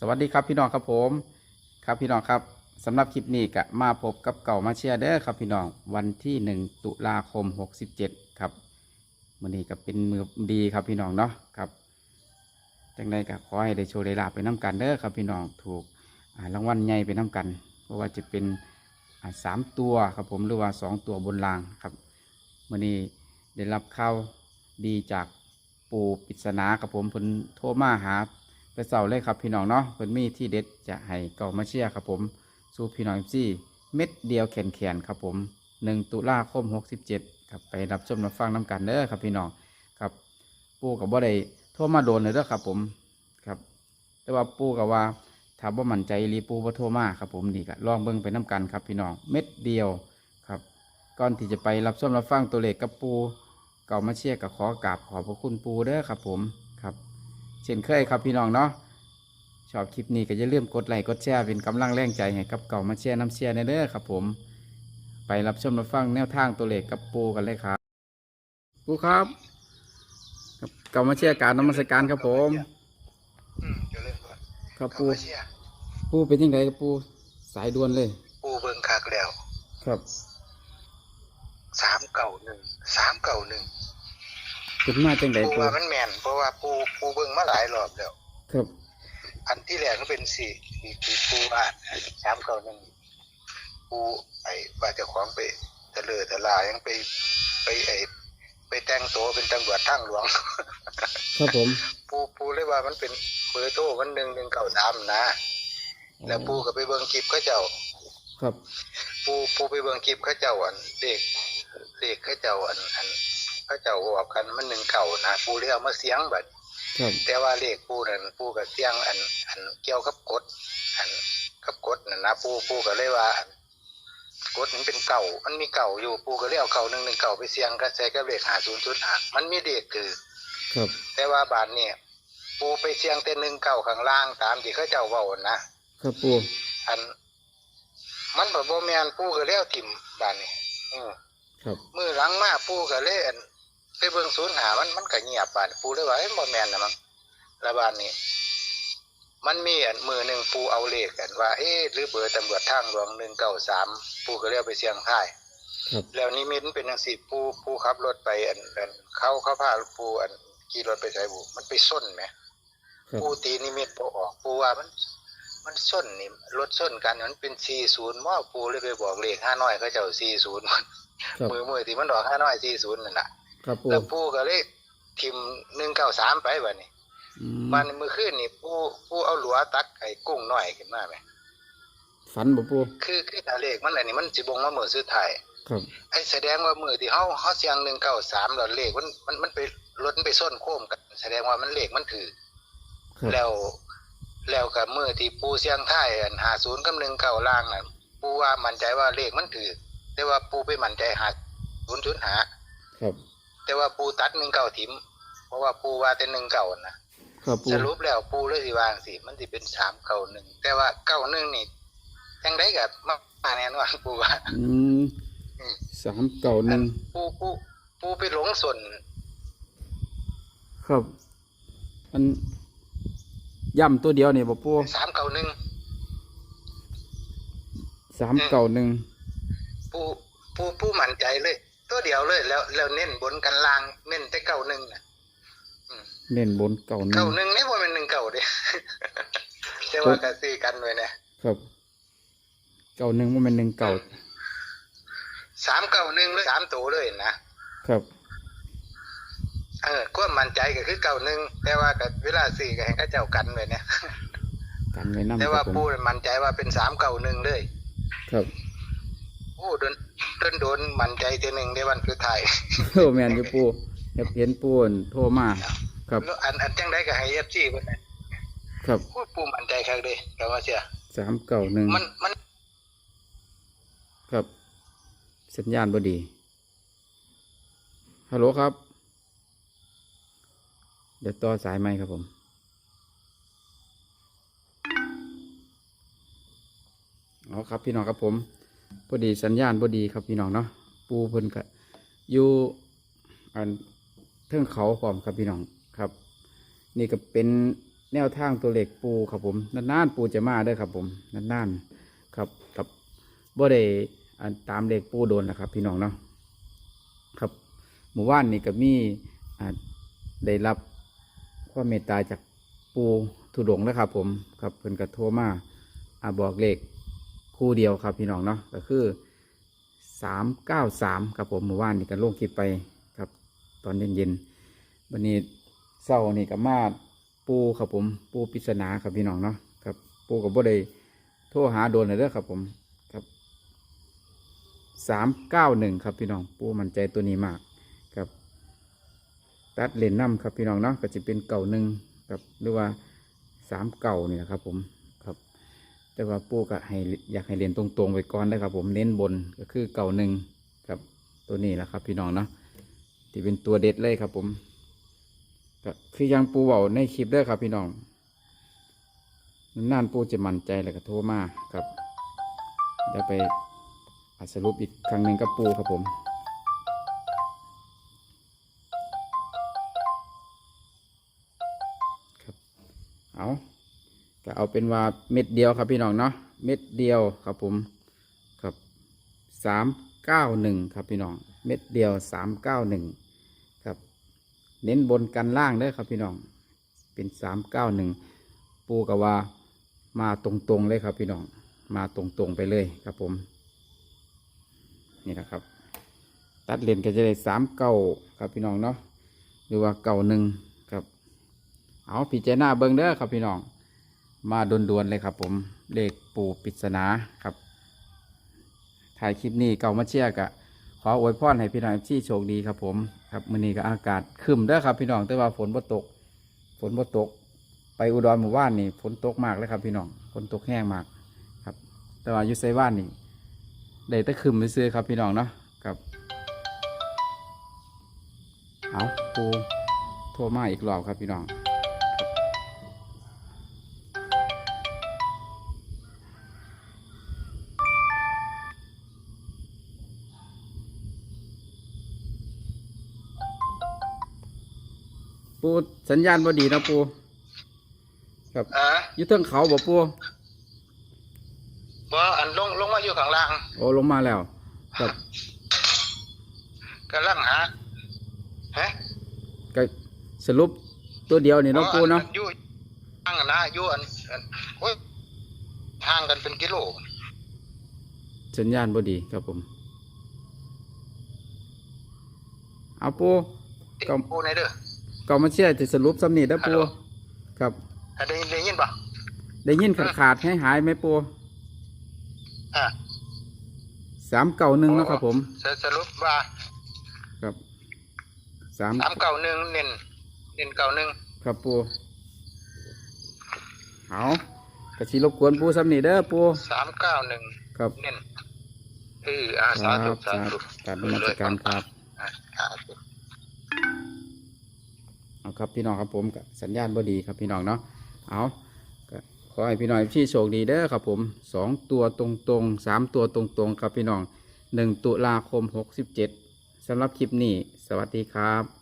สวัสดีครับพี่น้องครับผม ครับพี่น้องครับสำหรับคลิปนี้ก็มาพบกับเก่ามาเชียร์เด้อครับพี่น้องวันที่ 1 ตุลาคม 67 ครับวันนี้ก็เป็นมือดีครับพี่น้องเนาะครับจังใดก็ขอให้ได้โชว์ได้ลาบไปน้ำกันเด้อครับพี่น้องถูกรางวัลใหญ่ไปน้ำกัน เพราะว่าจะเป็นสามตัวครับผมหรือว่าสองตัวบนรางครับวันนี้ได้รับข่าวดีจากปู่ปริศนาครับผมเพิ่นโทรมาหา ไปเสาเลยครับพี่น้องเนาะเพิ่นมีที่เด็ดจะให้เก่ามาเชียร์ครับผม สู้พี่น้องซี่เม็ดเดียวแขนแขนครับผมหนึ่งตุลาคมหกสิบเจ็ดครับไปรับชมรับฟังน้ำกันเด้อครับพี่น้องครับ ปู่กับบ่ได้โทรมาโดนเลยเด้อครับผมครับ แต่ว่าปู่กับว่าถ้าบ่มั่นใจรีปู่บ่โทรมาครับผมนี่ก็ลองเบิ่งไปน้กันครับพี่น้องเม็ดเดียวครับก่อนที่จะไปรับชมรับฟังตัวเลขกับปูเก่ามาเชียร์กับขอกราบขอบพระคุณปูเด้อครับผม เช่นเคยครับพี่น้องเนาะชอบคลิปนี้ก็อย่าลืมกดไลค์กดแชร์เป็นกำลังแรงใจให้กับเก่ามาแชร์น้ำเชียร์ในเด้อครับ ผม ไปรับชมรับฟังแนวทางตัวเลขกับปูกันเลยครับปูครับครับเก่ามาแชร์การนมัสการครับผมอืมเดี๋ยวเริ่มก่อนครับเข้าปูมาเชียร์ปูเป็นยังไงครับปูสายด่วนเลย ปูเบิ่งคักแล้วครับสามเก่าหนึ่งสามเก่าหนึ่ง เป็นมาจังไดปูปูว่ามันแม่นเพราะว่าปูปูเบิ่งมาหลายรอบแล้ว ครับ อันที่แรกก็เป็นสี่ที่ที่ปูว่าสามเก่าหนึ่งปูไอ้ว่าเจ้าของไปทะเลทะลายังไปไปไอ้ไปแต่งตัวเป็นตำรวจทางหลวง ครับผมปูปูเลยว่ามันเป็นเบอร์โทรมันหนึ่งหนึ่งเก่าสามนะ แล้วปูก็ไปเบิ่งคลิปเขาเจ้า ครับ ปูปูไปเบิ่งคลิปเขาเจ้าอันเด็กเด็กเขาเจ้าอันอัน เขาเจ้าบอกกันมันหนึ่งเก่านะปูเลยเอามาเสียงบัดครับแต่ว่าเลขปูนั่นปูกับเสียงอัน อันเกี่ยวกับกฎอันกับกฎนั่นนะปูปูก็เลยว่าอันกฎมันเป็นเก่า มันมีเก่าอยู่ปูก็เลยเอาเก่าหนึ่งหนึ่งเก่าไปเสียงก็ใส่กับเลขหาศูนย์ศูนย์หามันมีเด็กคือครับแต่ว่าบาทเนี่ยปูไปเสียงแต่หนึ่งเก่าข้างล่างตามที่เขาเจ้าเว้านะครับปูอัน มันแบบโบแมนปูก็เลี้ยวถิ่มบานนี่อืมครับมือหลังมาปูก็เลยอั่น ไปเบิ่งศูนย์หามันมันก็เงียบบานปูเลยว่าเอ้ยบ่แม่นนะมั้งละบานนี้ มันมีอันมือหนึ่งปูเอาเลขกันว่า เอ๊ะหรือเบอร์ตำรวจทางหลวงหนึ่งเก้าสามปูก็เรียกไปเสียงท้ายครับแล้วนิมิตมันเป็นจังซี่ปูปูขับรถไปอันอันเขาเขาพาปูอันขี่รถไปไสบุมันไปส้นไหมครับปูตีนิมิตบ่ออกปูว่ามัน มันส้นนี่รถส้นกันมันเป็น40ม้อปูเลยไปบอกเลข5น้อยเขาเจ้า40มันครับมือมือที่มันออก5น้อย40นั่นน่ะ ครับปูแล้วปูก็เลยทิม193ไปบัดนี้อืมมันมื้อคืนนี่ปูปูเอาหลัวตักไอ้กุ้งน้อยขึ้นมาแหมฝันบ่ปูคือคือถ้าเลขมันอันนี้มันสิบ่งมามื้อสุดท้ายครับไอ้แสดงว่ามือที่เฮาเฮาเสียง193แล้วเลขมันมันมันไปรถมันไปส้นโค้งกัน แสดงว่ามันเลขมันถือครับแล้วแล้วกับมือที่ปูเสียงท้ายอัน50กับ19ล่างน่ะปูว่ามั่นใจว่าเลขมันถือแต่ว่าปูไปมั่นใจ50 0 5ครับ แต่ว่าปูตัด19ทิม เพราะว่าปูว่าแต่19นะครับปูสรุปแล้วปูเลยสิวางสิมันสิเป็น391แต่ว่า91นี่จังได๋ก็มาแน่นอนปูว่าอืมสามเก่าหนึ่งปูปูปูไปหลงส่วนครับมันย่ำตัวเดียวนี่บ่ปู391สามเก่าหนึ่งปูปูปูมั่นใจเลย ตัวเดียวเลย แล้วแล้วเน้นบนกันล่างเน้นแต่91น่ะเน้นบนเก่าหนึ่เก่างหนึ่งนี่ว่าเป็นหนึ่งเก่าเด้แต่ว่าก็ซื้อกันไว้เนี่ยครับ เก่าหนึ่งว่ามันหนึ่งเก่าสามเก่าหนึ่งหรือสามตัวเลยนะครับเออความมั่นใจก็คือเก่าหนึ่งแต่ว่าก็เวลาซื้อก็ให้เขาเจ้ากันไว้เนี่ยกันไว้นำแต่คว่ารับผมปูมั่นใจว่าเป็นสามเก่าหนึ่งเลย ครับ โอ้โดนโดนโดนมั่นใจทีหนึ่งในวันสุดท้ายโอ้แม่นอยู่ปูเห็นเห็นปูอั่นโทรมา ครับแล้วอันอันจังได้ก็ให้เอฟซีเพิ่นน่ะครับโอ้ปูมั่นใจคักเด้แต่ว่าเสียสามเก่าหนึ่งมันมัน ครับ สัญญาณบดีฮัลโหลครับ เดี๋ยวต่อสายไหมค์ครับผมอ๋อครับพี่น้องครับผม พอดีสัญญาณบดีครับพี่น้องเนาะปูเพิ่นก็อยู่อันเทิงเขาพร้อมครับพี่น้องครับ นี่ก็เป็นแนวทางตัวเหลขปูครับผมนานๆปูจะมาเด้ครับผมนานๆครับกับบ่ได้อันตามเหลขปูโดนนะครับ พี่น้องเนาะครับหมู่บ้านนี่ก็มีอ่าได้รับความเมตตาจากปูทุดงนะครับผมครับเพิ่นก็โทรมาอาบอกเลข คู่เดียวครับพี่น้องเนาะก็คือสามเก้าสามครับผมหมู่บ้านนี่ก็ลงคลิปไปครับ ตอนเย็นๆวันนี้เศร้านี่ก็มาปูครับผมปูปริศนาครับพี่น้องเนาะครับปูกับบ่ได้โทรหาโดนเลยเด้อครับผมครับสามเก้าหนึ่งครับพี่น้องปูมันใจตัวนี้มากครับตัดเลนน้ำครับพี่น้องเนาะก็จะเป็นเก่าหนึ่งครับหรือว่าสามเก่านี่แหละครับผม แต่ว่าปูก็ให้อยากให้เรียนตรงๆไปก่อนได้ครับ ผมเน้นบนก็คือเก่าหนึ่งครับตัวนี้แหละครับ พี่น้องเนาะที่เป็นตัวเด็ดเลยครับ ผมก็คือยังปูเบาในคลิปด้อครับ พี่น้องนานปูจะมั่นใจแล้วก็โทรมาครับเดี๋ยวไปอะสรุปอีกครั้งหนึ่งกับปูครับผมครับเอา ก็เอาเป็นว่าเม็ดเดียวครับพี่น้องเนาะเม็ดเดียวครับผมครับสามเก้าหนึ่งครับพี่น้อง เม็ดเดียวสามเก้าหนึ่งครับ เน้นบนกันล่างเด้อครับพี่น้อง เป็นสามเก้าหนึ่งปูกว่ามาตรงๆเลยครับพี่น้อง มาตรงๆไปเลยครับผม นี่นะครับ ตัดเลนก็จะได้สามเก้าครับพี่น้องเนาะหรือว่าเก้าหนึ่งครับ เอาพิจารณาเบิ้งเด้อครับพี่น้อง มาด่วนๆเลยครับ ผมเลขปูปิศนาครับ ถ่ายคลิปนี้เก่ามาเชียกะขออวยพรให้พี่น้องที่โชคดีครับ ผมครับมื้อนี้ก็อากาศครึมเด้อครับ พี่น้องแต่ว่าฝนบ่ตก ฝนบ่ตก ไปอุดรหมู่บ้านนี่ฝนตกมากเลยครับ พี่น้องฝนตกแห้งมากครับ แต่ว่าอยู่ไซบ้านนี่ได้แต่ครึมซื้อครับ พี่น้องเนาะครับเอาปูโทรมาอีกรอบครับพี่น้อง ปูสัญญาณบ่ดีนะปูครับอ่าอยู่เทิงเขาบ่ปูบ่อันลงลงมาอยู่ข้างล่าง โอ้ลงมาแล้ว ครับกำลังหาฮะก็สรุปตัวเดียวนี่เนาะปูเนาะอยู่ห่างกันนะอยู่อันอันโอ้ยห่างกันเป็นกิโลสัญญาณบ่ดีครับผมเอาปูก็ปูในเด้อ ก็มาเชื่อจะสรุปสำนีเด้อฮัลปูโหล ครับ อะได้ได้ยินปะได้ยินขาดขาดให้หายไหมปูอ่าสามเก่าหนึ่งเนาะครับผม สสรุปว่าครับสามสามเก้าหนึ่งเน้นเน้นเก้าหนึ่งครับปูเอากระชีรบกวนปูสำนีเด้อปูสามเก้าหนึ่งครับเน้นเอออาคสารับธุสาครับธุการนมัสการครับ อ่าสาธุเอา ครับพี่น้องครับผมก็สัญญาณบ่ดีครับพี่น้องเนาะเอาขอให้พี่น้องที่โชคดีเด้อครับผมสองตัวตรงตรงๆสามตัวตรงตรงๆครับพี่น้องหนึ่งตุลาคมหกสิบเจ็ดสำหรับคลิปนี้ สวัสดีครับ